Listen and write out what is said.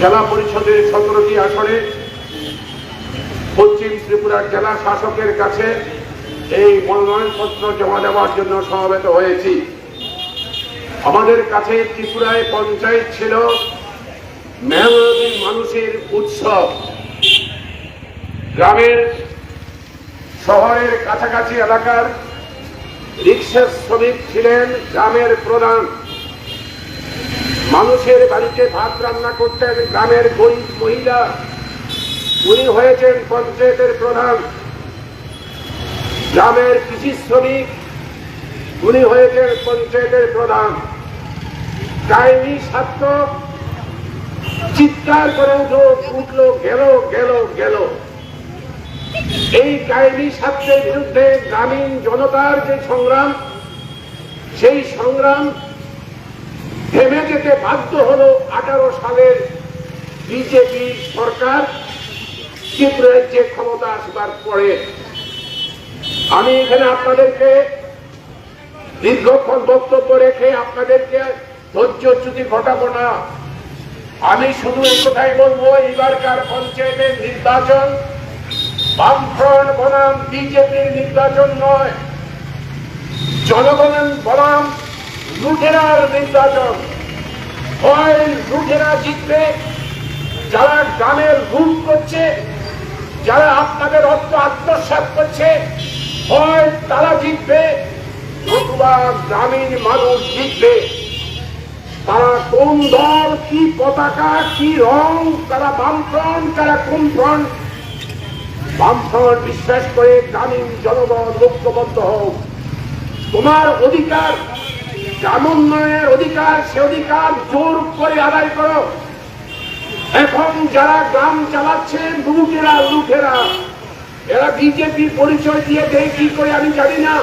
জেলা পরিষদের সতেরোটি আসনে পশ্চিম ত্রিপুরার জেলা শাসকের কাছে এই মনোনয়নপত্র জমা দেওয়ার জন্য সমবেত হয়েছি। আমাদের কাছে ত্রিপুরায় পঞ্চায়েত ছিল মেহনতি মানুষের উৎসব। গ্রামের শহরের কাছাকাছি এলাকার রিক্সা শ্রমিক ছিলেন গ্রামের প্রধান। মানুষের বাড়িতে ভাত রান্না করতেন গ্রামের গরিব মহিলা। উনি হয়েছেন পঞ্চায়েতের প্রধান। গ্রামের কৃষি শ্রমিক। উনি হয়েছেন পঞ্চায়েতের প্রধান। কাহিনী ছাত্র। চিৎকার করে উঠল উঠল, গেল গেল গেল। এই কাহিনী ছাত্রের বিরুদ্ধে গ্রামীণ জনতার যে সংগ্রাম, সেই সংগ্রাম থেমে যেতে বাধ্য হলো আঠারো সালের বিজেপি সরকার ত্রিপুরায় যে ক্ষমতা আসবার পরে। আমি এখানে আপনাদেরকে দীর্ঘক্ষণ বক্তব্য রেখে আপনাদেরকে ধৈর্য ধৈর্যচ্যুতি ঘটাবো না। আমি শুধু এই কথাই বলব এবারকার পঞ্চায়েতের নির্বাচন বামফ্রন্ট বনাম বিজেপির নির্বাচন নয় জনগণ বনাম লুঠেরার নির্বাচন হয় লুঠেরা জিতবে, যারা গ্রামের লুট করছে, যারা আপনাদের অর্থ আত্মসাৎ করছে, হয় তারা জিতবে, নতুবা গ্রামীণ মানুষ জিতবে। তারা কোন দল, কি পতাকা, কি রং, তারা বামফ্রন্ট, তারা কোন ফ্রন্ট বামফ্রন্ট বিশ্বাস করে গ্রামীণ জনগণ ঐক্যবদ্ধ হোক। তোমার অধিকার গ্রামোন্নয়নের অধিকার, সে অধিকার জোর করে আদায় করো। এখন যারা গ্রাম চালাচ্ছে, লুটেরা লুটেরা, এরা বিজেপি পরিচয় দিয়ে দেয়, কি করে আমি জানি না।